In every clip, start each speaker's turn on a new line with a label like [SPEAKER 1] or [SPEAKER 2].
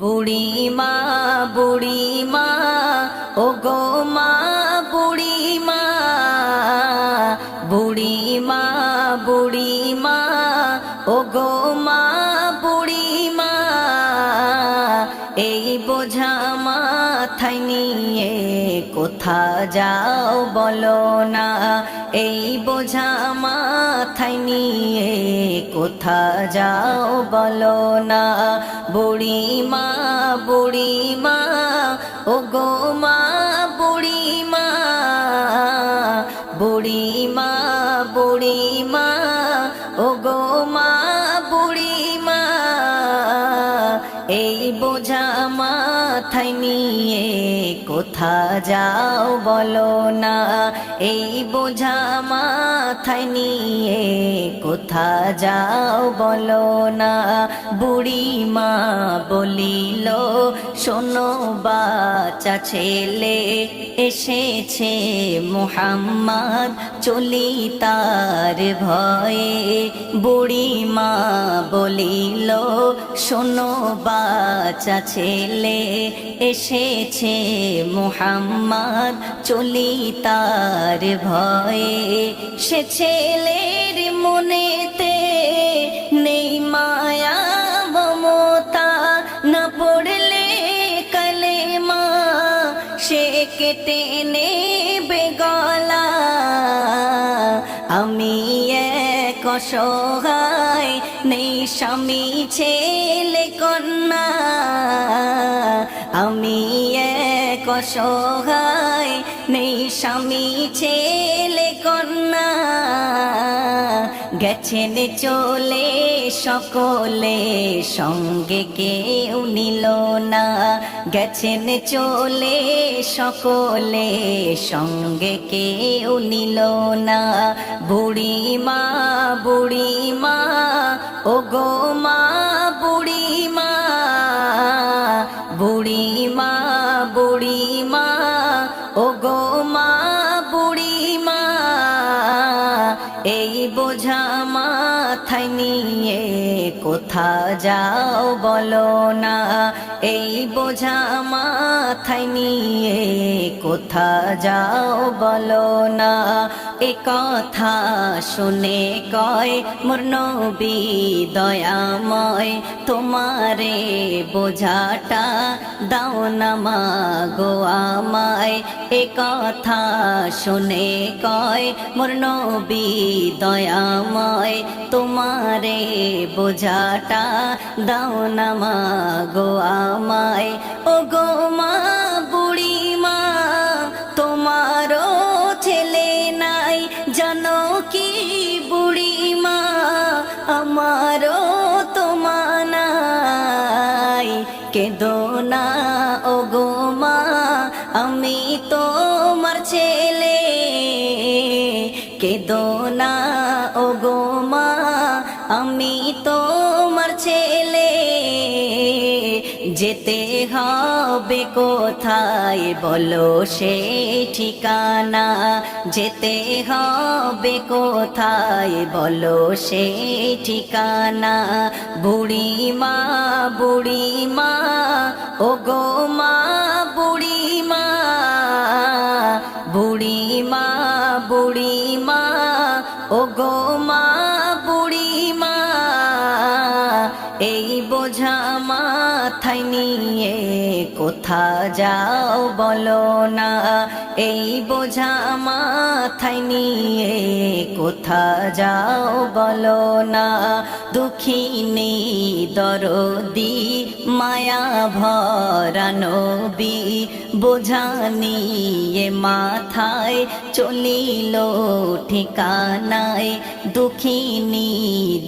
[SPEAKER 1] বুড়িমা বুড়িমা ও গো মা, বুড়িমা বুড়িমা বুড়িমা ও গো মা, বুড়িমা, এই বোঝা মাথায় নিয়ে কোথা যাও বলো না। এই বোঝা মাথায় নিয়ে কোথা যাও বলো না। বুড়িমা বুড়িমা ও গো মা, বুড়িমা বুড়িমা বুড়িমা ও গো মা, বুড়িমা, এই বোঝা মাথায় নিয়ে কোথা যাও বলো না, এই বোঝা মাথায় নিয়ে কোথা যাও বলো না। বুড়িমা বলিল, শোনো বাচ্চা ছেলে, এসেছে মোহাম্মদ চলি তার ভয়ে। বুড়িমা বলিল, শোনো বাচ্চা ছেলে, এসেছে মোহাম্মদ চলি তার ভয়ে। সে ছেলের মনেতে অসহায় নেই স্বামী ছেলে কন্যা। আমি এক অসহায় নেই স্বামী ছেলে কন্যা। গেছেন চলে সকলে, সঙ্গে কেউ নিল না। গেছেন চলে সকলে, সঙ্গে কেউ নিল না। বুড়িমা বুড়িমা ও গো মা, বুড়িমা বুড়িমা বুড়িমা ও এই বোঝা মাথায় নিয়ে কোথা যাও বলো না, এই বোঝা মাথায় নিয়ে কোথা যাও বলো না। এ কথা শুনে কয়, মোর নবী দয়াময়, তোমারে বোঝাটা দাও না মা গো আমায়। এ কথা শুনে কয়, মোর নবী দয়াময়, তোমারে বোঝাটা দাও না মা গো আমায়। ও গো মা বুড়ি মা তোমারও ছেলে নাই, জানো কি বুড়ি মা আমারও তোমানাই কেদো না ও গো মা, আমি তোমার ছেলে। কেদো না ও গো মা, আমি যেতে হবে কোথায় বলো সে ঠিকানা। যেতে হবে কোথায় বলো সে ঠিকানা। বুড়িমা বুড়িমা ও গো মা, বুড়িমা। বুড়িমা বুড়িমা ও গো মা এই বোঝা মাথায় নিয়ে কোথা যাও বলো না। এই বোঝা মাথায় নিয়ে কোথা যাও বলো না। দুঃখিনী দরদি মায়া ভরা নবী, বোঝা নিয়ে মাথায় চলিল ঠিকানায়। দুঃখিনী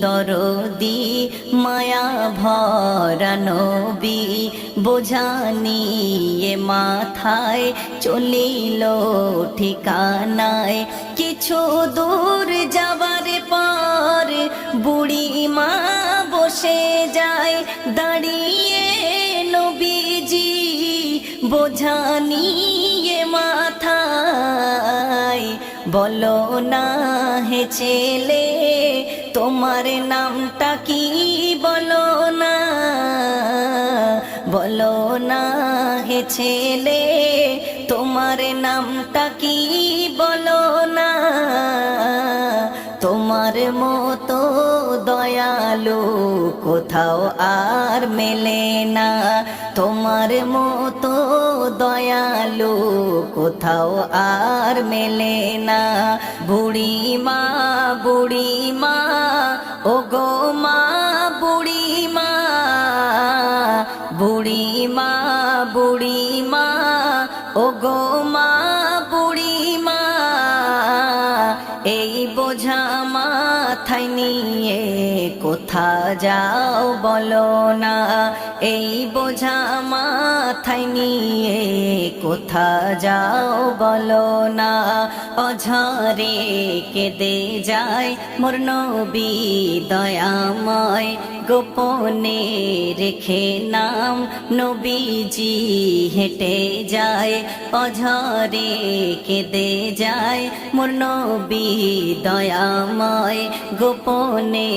[SPEAKER 1] দরদি মায়া ভরা নবী, বোঝা নিয়ে মাথায় চলিল ঠিকানায়। কিছু দূর যাবার পর বুড়ি মা বসে যায়। দাঁড়িয়ে নবীজি বোঝা নিয়ে মাথায়। বলো না হে ছেলে, তোমার নামটা কি? বলো না বলো না হে ছেলে, তোমার নামটা কি বলো না? তোমার মতো দয়ালু কোথাও আর মেলে না। তোমার মতো দয়ালু কোথাও আর মেলে না। বুড়ি মা বুড়ি মা ও গো মা বুড়ি মা বুড়ি মা ও গো মা বুড়ি এই কোথা যাও বলো না। এই বোঝা মাথায় নিয়ে কোথা যাও বলো না। অঝরে কেঁদে যায় মোর নবী দয়াময়। গোপনে রেখে নাম নবীজি হেঁটে যায়। অঝরে কেঁদে যায় মোর নবী দয়াময়। গোপনে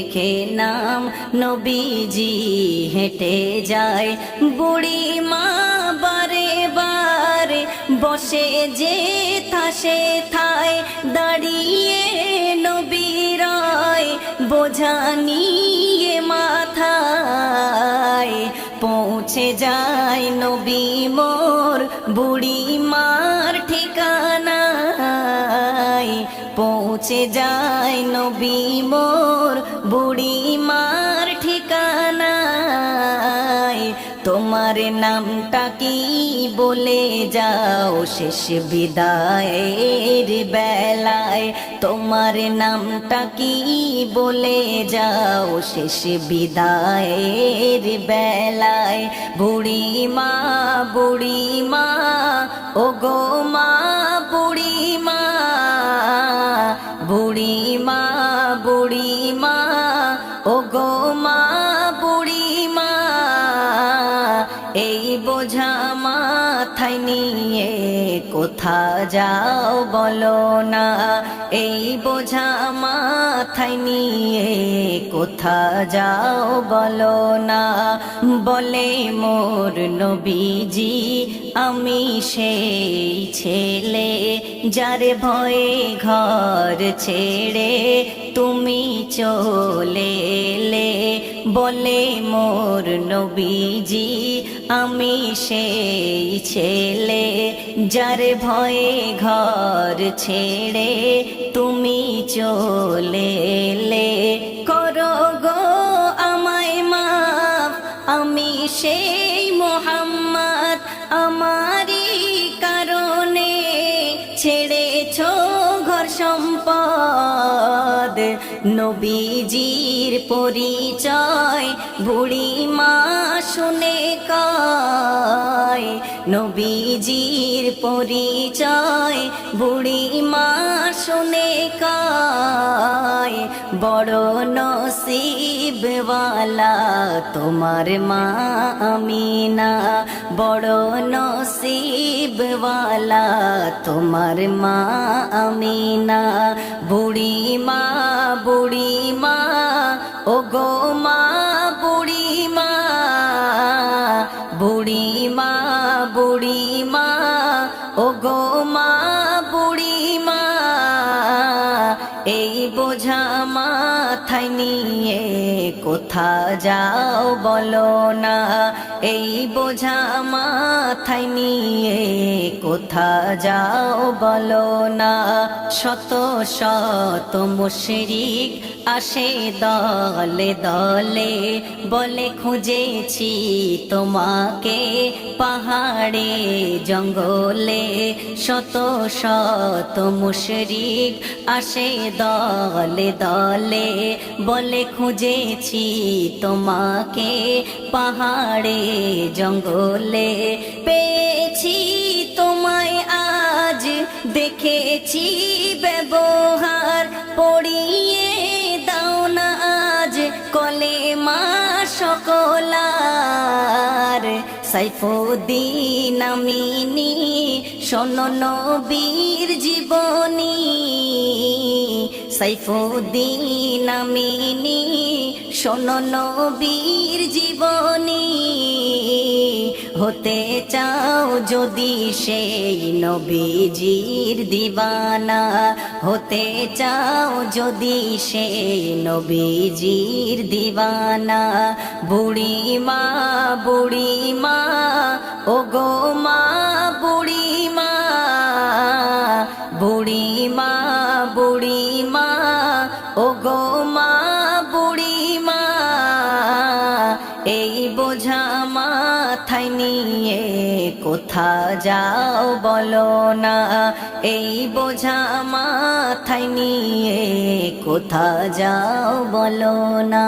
[SPEAKER 1] রেখে নাম নবীজি হেঁটে যায়। বুড়ি মা বারে বারে বসে যে থাসে থায়। দাঁড়িয়ে নবীরায় বোঝা নিয়ে মাথায়। পৌঁছে যায় নবী মোর বুড়ি মার ঠিকানায় পৌঁছে যায় নবী মোর বুড়ি মার ঠিকানায়। তোমার নামটা কি বলে যাও শেষ বিদায়ের বেলায়। তোমার নামটা কি বলে যাও শেষ বিদায়ের বেলায়। বুড়ি মা বুড়ি মা ও গো মা যাও বলো না, এই বোঝা মাথায় নিয়ে কোথা যাও বলো না। বলে মোর নবীজি, আমি সেই ছেলে যার ভয়ে ঘর ছেড়ে তুমি চলে বলে, মোর নবীজি, আমি সেই ছেলে যার ভয়ে ঘর ছেড়ে তুমি চলে এলে। করো গো আমায় মাপ আমি সেই মোহাম্মদ, আমারই কারণে ছেড়েছ ঘর সম্পদ। নবীজির পরিচয়। বুড়ি মা শুনে কয় নবীজির পরিচয়। বুড়ি মা শুনে কয় বড় নসিবওয়ালা তোমার মা আমিনা। বড় নসিবওয়ালা তোমার মা আমিনা। বুড়ি মা বুড়ি মা ও গো মা বুড়ি মা বুড়ি মা বুড়ি মা ও গো মা। এই বোঝা মাথায় নিয়ে কোথা যাও বলো না। এই বোঝা মাথায় নিয়ে কোথা যাও বলো না। শত শত মুশরিক আসে দলে দলে, বলে খুঁজেছি তোমাকে পাহাড়ে জঙ্গলে। শত শত মুশরিক আসে দলে দলে, বলে খুঁজেছি তোমাকে পাহাড়ে জঙ্গলে। পেয়েছি দেখেছি ব্যবহার, পড়িয়ে দাও না আজ কলে মা সকলার। সাইফুদ্দিন আমিনী, শোনো নবীর জীবনী। সাইফুদ্দিন আমিনী, শোনো নবীর জীবনী। হতে চাও যদি সেই নবীজির দিবানা। হতে চাও যদি সেই নবীজির দিবানা। বুড়ি মা বুড়ি মা ও গো মা বুড়ি মা বুড়ি মা বুড়ি মা ও গো মা বুড়ি মা এই বোঝা মাথায় নিয়ে কোথা যাও বলো না। এই বোঝা মাথায় নিয়ে কোথা যাও বলো না।